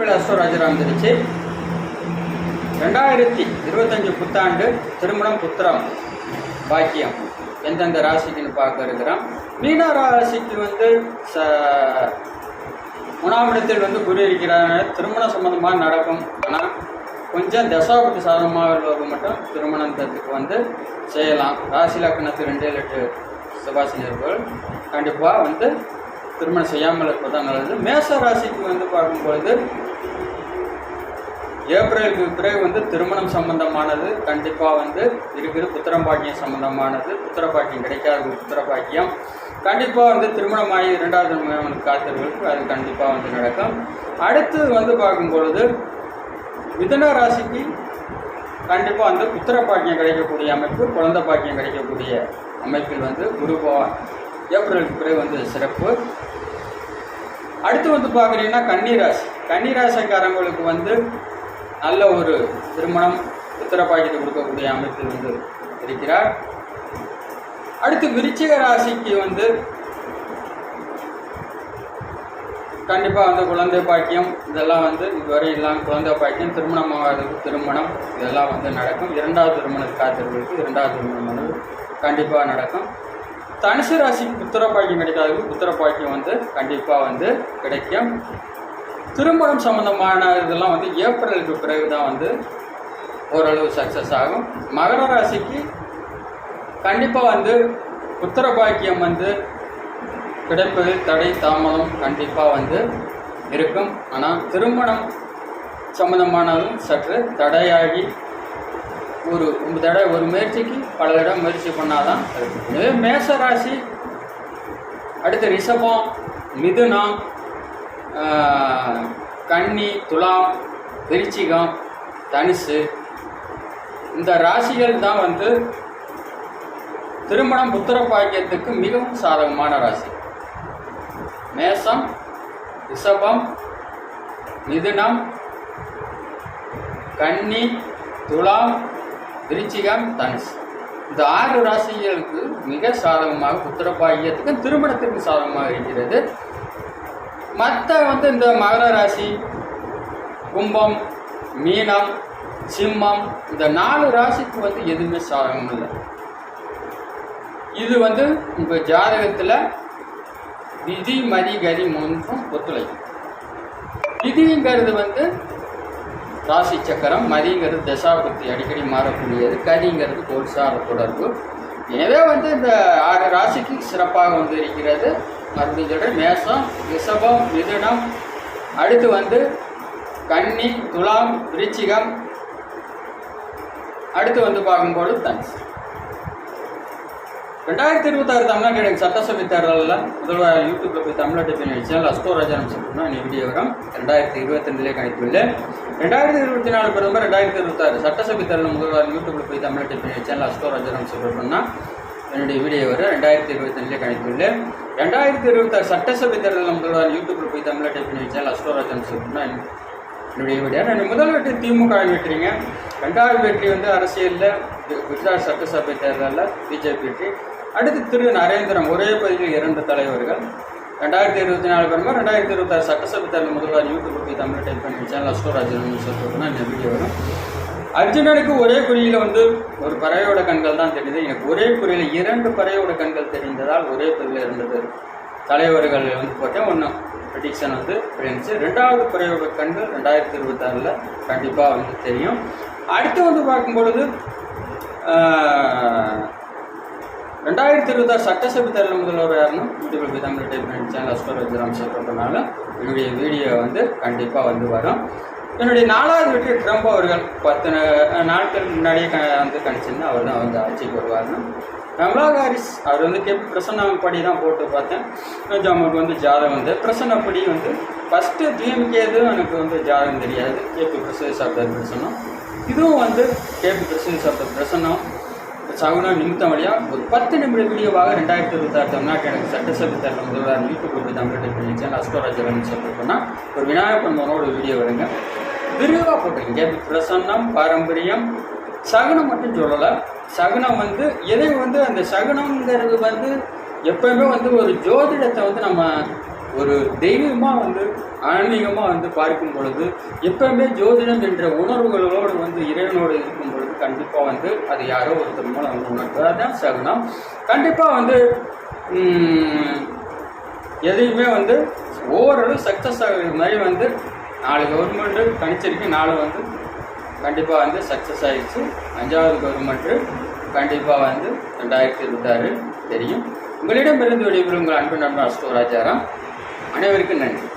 அஸ்வராஜராம் திருச்சி. ரெண்டாயிரத்தி இருபத்தஞ்சு புத்தாண்டு திருமணம் புத்திரம் பாக்கியம். எந்தெந்த ராசிக்குன்னு பார்க்க இருக்கிறோம். மீன ராசிக்கு வந்து ச உணாவிடத்தில் வந்து குரு இருக்கிறாங்க திருமணம் சம்பந்தமாக நடக்கும். ஆனால் கொஞ்சம் தசாபதி சாதகமாக உள்ளவங்க மட்டும் திருமணத்துக்கு வந்து செய்யலாம். ராசி லக்கணத்து ரெண்டு எட்டு சுபாசினியர்கள் கண்டிப்பாக வந்து திருமணம் செய்யாமல் இருப்பது தான் நல்லது. மேச ராசிக்கு வந்து பார்க்கும்பொழுது ஏப்ரலுக்கு பிறகு வந்து திருமணம் சம்பந்தமானது கண்டிப்பாக வந்து இருக்குது புத்திரம் பாக்கியம் சம்பந்தமானது புத்திர பாக்கியம் கிடைக்காத புத்திர பாக்கியம். கண்டிப்பாக வந்து திருமணமாகி இரண்டாவது திருமணம் காத்திருவர்களுக்கு அது கண்டிப்பாக வந்து நடக்கும். அடுத்து வந்து பார்க்கும் பொழுது மிதன ராசிக்கு கண்டிப்பாக வந்து புத்திர பாக்கியம் கிடைக்கக்கூடிய அமைப்பு குழந்தை பாக்கியம் கிடைக்கக்கூடிய அமைப்பில் வந்து குரு ஏப்ரலுக்கு பிறகு வந்து சிறப்பு. அடுத்து வந்து பார்க்குறீங்கன்னா கன்னிராசி. கன்னிராசிக்காரங்களுக்கு வந்து நல்ல ஒரு திருமணம் புத்திர கொடுக்கக்கூடிய அமைப்பில் வந்து இருக்கிறார். அடுத்து விருச்சிக ராசிக்கு வந்து கண்டிப்பாக வந்து குழந்தை பாக்கியம் இதெல்லாம் வந்து இதுவரை இல்லாமல் குழந்தை பாக்கியம் திருமணமாகாதது திருமணம் இதெல்லாம் வந்து நடக்கும். இரண்டாவது திருமணம் காத்திருக்கிறதுக்கு இரண்டாவது திருமணம் வந்து கண்டிப்பாக நடக்கும். தனுசு ராசிக்கு புத்திர பாக்கியம் கிடைக்காதது புத்திர பாக்கியம் வந்து கண்டிப்பாக வந்து கிடைக்கும். திருமணம் சம்மந்தமான இதெல்லாம் வந்து ஏப்ரலுக்கு பிறகு தான் வந்து ஓரளவு சக்ஸஸ் ஆகும். மகர ராசிக்கு கண்டிப்பாக வந்து புத்திர பாக்கியம் வந்து கிடைப்பதில் தடை தாமதம் கண்டிப்பாக வந்து இருக்கும். ஆனால் திருமணம் சம்மந்தமானதும் சற்று தடையாகி ஒரு தடவை ஒரு முயற்சிக்கு பல தடவை முயற்சி பண்ணாதான் இருக்கும் மேச ராசி அடுத்து ரிஷபம் மிதுனம் கன்னி துலாம் விருச்சிகம் தனுசு. இந்த ராசிகள் தான் வந்து திருமணம் புத்திர பாக்கியத்துக்கு மிகவும் சாதகமான ராசி. மேசம் ரிஷபம் மிதுனம் கன்னி துலாம் விருச்சிகம் தனுஷ் இந்த ஆறு ராசிகளுக்கு மிக சாதகமாக புத்திரபாகியத்துக்கும் திருமணத்திற்கு சாதகமாக இருக்கிறது. மற்ற வந்து இந்த மகர ராசி கும்பம் மீனம் சிம்மம் இந்த நாலு ராசிக்கு வந்து எதுவுமே சாதகம் இல்லை. இது வந்து உங்கள் ஜாதகத்தில் விதி மதி கதி மூன்றும் ஒத்துழைக்கும். விதிங்கிறது வந்து ராசி சக்கரம் மதிங்கிறது தசாபுத்தி அடிக்கடி மாறக்கூடியது. கதிங்கிறது கோல்சார தொடர்பு. எனவே வந்து இந்த ஆறு ராசிக்கு சிறப்பாக வந்து இருக்கிறது. மறுபடியும் சொல்கிறேன் மேஷம் ரிஷபம் மிதுனம் அடுத்து வந்து கன்னி துலாம் விருச்சிகம் அடுத்து வந்து பார்க்கும்போது தனுசு. ரெண்டாயிரத்தி இருபத்தாறு தமிழ்நாடு எனக்கு சட்டசபை தேர்தலில் முதல்வர் யூடியூப்ல போய் தமிழ்நாட்டு போய் சேனல் அஸ்தோராஜனம் சொல்லணும் இந்த வீடியோ வரும் ரெண்டாயிரத்தி இருபத்தஞ்சிலே கணித்துள்ளேன் ரெண்டாயிரத்தி இருபத்தி நாலு பிரதமர் ரெண்டாயிரத்தி இருபத்தாறு சட்டசபை தேர்தல் முதல்வர் யூடியூப்ல போய் தமிழ்நாட்டு போய் சேனல் அஸ்தோராஜனம் சொல்லணும்னா என்னுடைய வீடியோ வரும் ரெண்டாயிரத்தி இருபத்தஞ்சிலே கணித்துள்ளேன் ரெண்டாயிரத்தி இருபத்தாறு சட்டசபை தேர்தலில் முதல்வர் யூடியூப்பில் போய் தமிழ்நாட்டு போய் சேனல் அஸ்தோராஜனம் சொல்லணும்னா என்னுடைய வீடியோ. நான் முதல் வெற்றி திமுக வெற்றிங்க ரெண்டாவது வெற்றி வந்து அரசியலில் குஜராத் சட்டசபை தேர்தலில் பிஜேபி வெற்றி. அடுத்து திரு நரேந்திரம் ஒரே பகுதியில் இரண்டு தலைவர்கள். ரெண்டாயிரத்தி இருபத்தி நாலு பிரதமர் ரெண்டாயிரத்தி இருபத்தாறு சட்டசபை தேர்தல் முதல்வர் யூடியூப் பற்றி தமிழ் டைப் பண்ணி சேனல் அஸ்டோராஜன் சொல்லிட்டுனா இந்த வீடியோ வரும். அர்ஜுனனுக்கு ஒரே குறியில் வந்து ஒரு பறவையோட கண்கள் தான் தெரியுது. எனக்கு ஒரே குறியில் இரண்டு பறவையோட கண்கள் தெரிந்ததால் ஒரே பதிவில் இருந்தது தலைவர்கள் வந்து போட்டேன் ஒன்று ப்ரிடிக்ஷன் வந்து இருந்துச்சு. ரெண்டாவது பறவையோட கண்கள் ரெண்டாயிரத்தி இருபத்தாறில் கண்டிப்பாக வந்து தெரியும். அடுத்து வந்து பார்க்கும் பொழுது ரெண்டாயிரத்தி இருபத்தாறு சட்டசபை தேர்தல் முதல்வர் யாருன்னு யூடியூப்ல போய் தமிழ் டைப் சேனல் அஸ்வர் ராம் என்னுடைய வீடியோ வந்து கண்டிப்பாக வந்து வரும். என்னுடைய நாலாவது வெற்றி ட்ரம்ப் அவர்கள். பத்து நா- நாட்கள் முன்னாடியே க வந்து கணிச்சிருந்து அவர் தான் வந்து ஆட்சிக்கு வருவார்னு கமலா ஹாரிஸ் அவர் வந்து கேபி பிரசன்னப்படி தான் போட்டு பார்த்தேன். கொஞ்சம் அவங்களுக்கு வந்து ஜாதகம் வந்து பிரசன்னப்படி வந்து ஃபஸ்ட்டு டிஎம்கே எதுவும் எனக்கு வந்து ஜாதகம் தெரியாது. கேபி பிரசேஷ் சாப்பிட்டார் பிரசன்னம். இதுவும் வந்து கேபி பிரசதி த பிரசன்னம் சகுனம் நிமித்தம் வழியாக ஒரு பத்து நிமிட வீடியோவாக ரெண்டாயிரத்தி இருபத்தாறு தமிழ்நாட்டு எனக்கு சட்டசபை தேர்தல் முதல்வர் யூடியூப் போட்டு தமிழ் பண்ணிச்சேன் அஸ்வராஜன் சொல்லிருக்கோம்னா ஒரு விநாயகர் பெருமானோட ஒரு வீடியோ வருங்க. விரிவாக போட்டிருக்கீங்க பிரசன்னம் பாரம்பரியம் சகுனம் மட்டும் சொல்லலை. சகுனம் வந்து எதை வந்து அந்த சகுனம்ங்கிறது வந்து எப்பயுமே வந்து ஒரு ஜோதிடத்தை வந்து நம்ம ஒரு தெய்வமாக வந்து ஆன்மீகமாக வந்து பார்க்கும் பொழுது எப்பவுமே ஜோதிடம் என்ற உணர்வுகளோடு வந்து இறைவனோடு இருக்கும் பொழுது கண்டிப்பாக வந்து அது யாரோ ஒருத்தர் மூலம் வந்து உணர்வு அதுதான் சகுனம். கண்டிப்பாக வந்து எதையுமே வந்து ஓரளவு சக்ஸஸ் ஆகிற மாதிரி வந்து நாலு கவர்மெண்ட்டு கணிச்சிருக்கு நாலு வந்து கண்டிப்பாக வந்து சக்ஸஸ் ஆகிடுச்சு அஞ்சாவது கவர்மெண்ட்டு கண்டிப்பாக வந்து ரெண்டாயிரத்தி இருபத்தாறு தெரியும். உங்களிடம் இருந்து விடைபெறும் உங்கள் அன்பு நண்பர் அஸ்டோ ராஜாராம் அனைவருக்கும் நன்றி.